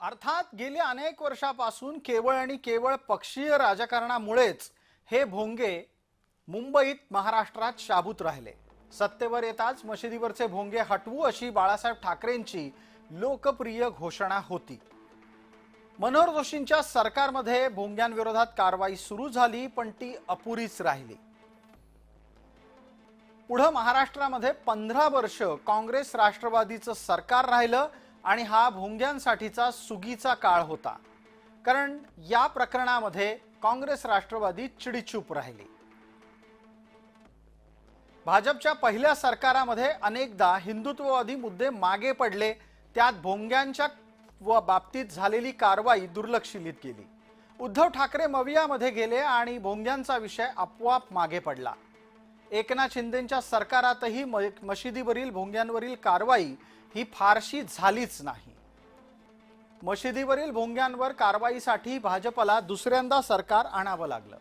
अर्थात गेल्या अनेक वर्षापासून केवळ आणि केवळ पक्षीय राजकारणामुळेच हे भोंगे मुंबईत महाराष्ट्रात शाबूत राहिले. सत्तेवर येताच मशिदीवरचे भोंगे हटवू अशी बाळासाहेब ठाकरेंची लोकप्रिय घोषणा होती. मनोहर जोशींच्या सरकारमध्ये भोंग्यांविरोधात कारवाई सुरू झाली पण ती अपुरीच राहिली. पुढं महाराष्ट्रामध्ये पंधरा वर्ष काँग्रेस राष्ट्रवादीचं सरकार राहिलं आणि हा भोंग्यांसाठीचा सुगीचा काळ होता. कारण या प्रकरणामध्ये काँग्रेस राष्ट्रवादी चिडीचूप राहिली. भाजपच्या पहिल्या सरकारामध्ये अनेकदा हिंदुत्ववादी मुद्दे मागे पडले त्यात भोंग्यांच्या व बाबतीत झालेली कारवाई दुर्लक्षित गेली उद्धव ठाकरे मवियामध्ये गेले आणि भोंग्यांचा विषय आपोआप मागे पडला. एकनाथ शिंदेच्या सरकारातही मशिदीवरील भोंग्यांवरील कारवाई ही फारशी झालीच नाही. मशिदीवरील भोंग्यांवर कारवाईसाठी भाजपला दुसऱ्यांदा सरकार आणावं लागलं.